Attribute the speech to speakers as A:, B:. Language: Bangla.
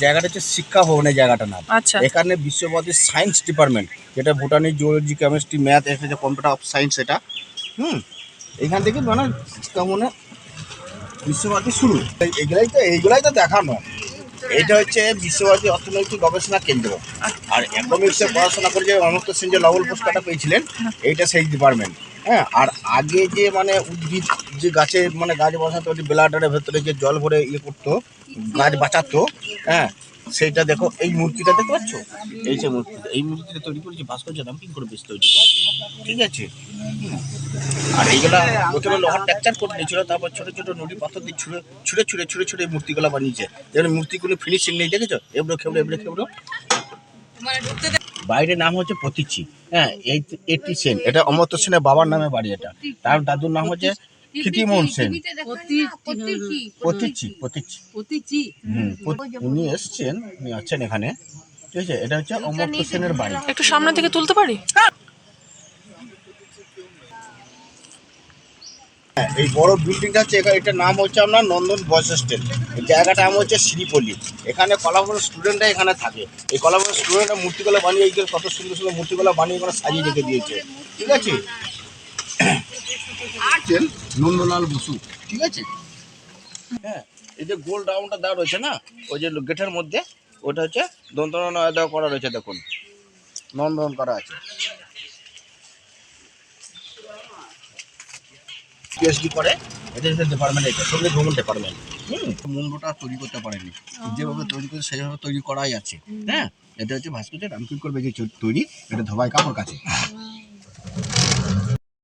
A: জায়গাটা হচ্ছে শিক্ষা ভবনের জায়গাটার নাম।
B: আচ্ছা।
A: এখানে বিশ্বভারতী সায়েন্স ডিপার্টমেন্ট যেটা ভুটানি জিওলজি কেমিস্ট্রি ম্যাথ এসেছে কম্পিউটার অফ সায়েন্স এটা। হুম এখান থেকে মানে শিক্ষা ভবনে বিশ্বভারতী শুরু। এই- এইগুলাই তো এইগুলাই তো দেখানো। এইটা হচ্ছে বিশ্বভারতী অর্থনৈতিক গবেষণা কেন্দ্র। আর ইকোনমিক্সে পড়াশোনা করে যে অনন্ত সিং যে লবল পুরস্কারটা পেয়েছিলেন, এইটা সেই ডিপার্টমেন্ট হ্যাঁ আর আগে যে মানে উদ্ভিদ, যে গাছে মানে গাছ বসাতো ব্লাডারের ভেতরে যে জল ভরে ইয়ে করতো, গাছ বাঁচাতো হ্যাঁ সেইটা দেখো এই মূর্তিটা দেখতে পাচ্ছ? এই যে মূর্তিটা এই মূর্তিটা তৈরি করেছে ভাস্কর্য নাম কি করে বেশ তৈরি ঠিক আছে। আর এইগুলা প্রথমে লোহার ট্যাকচার করে নিয়েছিল তারপর ছোট ছোট নদী পাথর দিয়ে ছুঁড়ে ছুঁড়ে ছুঁড়ে ছুঁড়ে ছুঁড়ে এই মূর্তিগুলো বানিয়েছে। যেমন মূর্তিগুলো ফিনিশিং নেই দেখেছ? এবড়ো খেবড়ো এবড়ো খেবড়ো। বাইরের নাম হচ্ছে প্রতীচি। হ্যাঁ এই এইটি সেন এটা অমর্ত্য সেনের বাবার নামে বাড়ি এটা। তার দাদুর নাম হচ্ছে ক্ষিতিমোহন সেন প্রতীচি প্রতীচি হুম উনি এসছেন উনি আছেন এখানে। ঠিক আছে এটা হচ্ছে অমর্ত্য সেনের বাড়ি।
B: একটু সামনে থেকে তুলতে পারি?
A: হ্যাঁ, এই বড় বিল্ডিংটা হচ্ছে এটার নাম হচ্ছে আপনার নন্দন বয়েজ হোস্টেল এই জায়গাটার নাম হচ্ছে শ্রীপল্লী। এখানে কলাভবনের স্টুডেন্টরা এখানে থাকে। এই কলাভবনের স্টুডেন্টরা মূর্তিগুলো বানিয়ে এই কত সুন্দর সুন্দর মূর্তিগুলো বানিয়ে এখানে সাজিয়ে রেখে দিয়েছে। ঠিক আছে? আছেন নন্দলাল বসু ঠিক আছে? হ্যাঁ এই যে গোল রাউন্ডটা দেওয়া রয়েছে না ওই যে গেটের মধ্যে ওটা হচ্ছে দন্তন দেওয়া করা রয়েছে দেখুন। নন্দন করা আছে। পিএইচডি করে এটা হচ্ছে ডিপার্টমেন্ট এটা সঙ্গে ভ্রমণ ডিপার্টমেন্ট হুম মুন্ডটা তৈরি করতে পারেনি। যেভাবে তৈরি করে সেইভাবে তৈরি করাই আছে। হ্যাঁ এটা হচ্ছে ভাস্কর্য রামকিঙ্কর বেজে তৈরি এটা ধোবাই কাপড় কাছে।